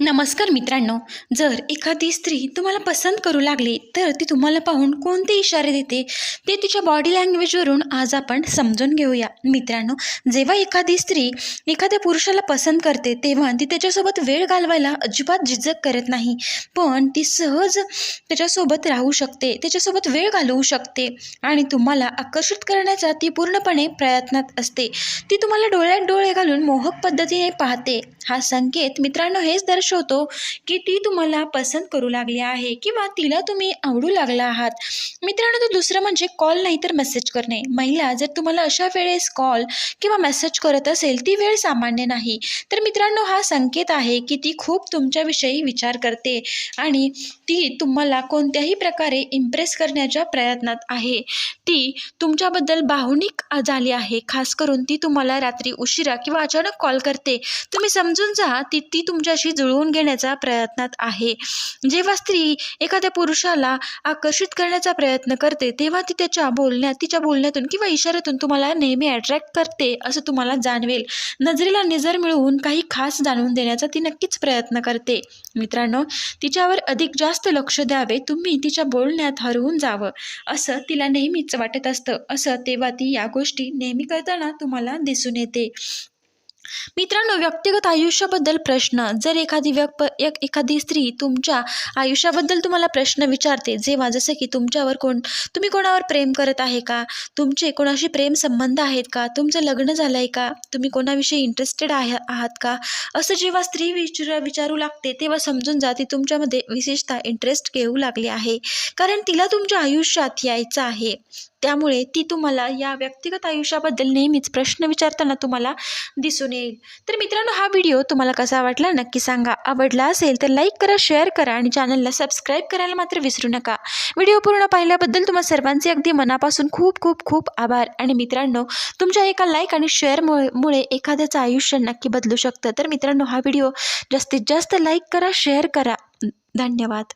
नमस्कार मित्रांनो जर एखादी स्त्री तुम्हाला पसंत करू लागली तर ती तुम्हाला पाहून कोणते इशारे देते? ते तिच्या बॉडी लँग्वेजवरून आज आपण समजून घेऊया. मित्रांनो जेव्हा एखादी स्त्री एखाद्या पुरुषाला पसंत करते तेव्हा ती त्याच्यासोबत वेळ घालवायला अजिबात झिजक करत नाही. पण ती सहज त्याच्यासोबत राहू शकते त्याच्यासोबत वेळ घालवू शकते आणि तुम्हाला आकर्षित करण्याचा ती पूर्णपणे प्रयत्नात असते. ती तुम्हाला डोळ्यात डोळे घालून मोहक पद्धतीने पाहते. हा संकेत मित्रांनो हेच दर्शवतो की ती तुम्हाला पसंत करू लागली आहे किंवा तिला तुम्ही आवडू लागला आहात. मित्रांनो तर दुसरं म्हणजे कॉल नाही तर मेसेज करणे. महिला जर तुम्हाला अशा वेळेस कॉल किंवा मेसेज करत असेल ती वेळ सामान्य नाही. तर मित्रांनो हा संकेत आहे की ती खूप तुमच्याविषयी विचार करते आणि ती तुम्हाला कोणत्याही प्रकारे इम्प्रेस करण्याच्या प्रयत्नात आहे. ती तुमच्याबद्दल भावनिक झाली आहे. खास करून ती तुम्हाला रात्री उशिरा किंवा अचानक कॉल करते. तुम्ही समजून जा ती ती तुमच्याशी जुळवून घेण्याचा प्रयत्नात आहे. जेव्हा स्त्री एखाद्या पुरुषाला आकर्षित करण्याचा प्रयत्न करते तेव्हा ती त्याच्या बोलण्यात तिच्या बोलण्यातून किंवा इशाऱ्यातून तुम्हाला नेहमी अट्रॅक्ट करते असं तुम्हाला जाणवेल. नजरेला नजर मिळवून काही खास जाणून देण्याचा ती नक्कीच प्रयत्न करते. मित्रांनो तिच्यावर अधिक जास्त लक्ष द्यावे तुम्ही तिच्या बोलण्यात हरवून जावं असं तिला नेहमीच वाटत असतं. असं तेव्हा ती या गोष्टी नेहमी करताना तुम्हाला दिसून येते. मित्रांनो व्यक्तिगत आयुष्याबद्दल प्रश्न. जर एखादी व्यक् एक एखादी स्त्री तुमच्या आयुष्याबद्दल तुम्हाला प्रश्न विचारते जेव्हा जसं की तुमच्यावर कोण तुम्ही कोणावर प्रेम करत आहे का? तुमचे कोणाशी प्रेम संबंध आहेत का? तुमचं लग्न झालं आहे का? तुम्ही कोणाविषयी इंटरेस्टेड आहे आहात का? असं जेव्हा स्त्री विचार विचारू लागते तेव्हा समजून जा तुमच्यामध्ये विशेषतः इंटरेस्ट घेऊ लागली आहे. कारण तिला तुमच्या आयुष्यात यायचं आहे. त्यामुळे ती तुम्हाला या व्यक्तिगत आयुष्याबद्दल नेहमीच प्रश्न विचारताना तुम्हाला दिसून येईल. तर मित्रांनो हा व्हिडिओ तुम्हाला कसा वाटला नक्की सांगा. आवडला असेल तर लाईक करा शेअर करा आणि चॅनलला सबस्क्राईब करायला मात्र विसरू नका. व्हिडिओ पूर्ण पाहिल्याबद्दल तुम्हा सर्वांचे अगदी मनापासून खूप खूप खूप आभार. आणि मित्रांनो तुमच्या एका लाईक आणि शेअरमुळे मुळे एखाद्याचं आयुष्य नक्की बदलू शकतं. तर मित्रांनो हा व्हिडिओ जास्तीत जास्त लाईक करा शेअर करा. धन्यवाद.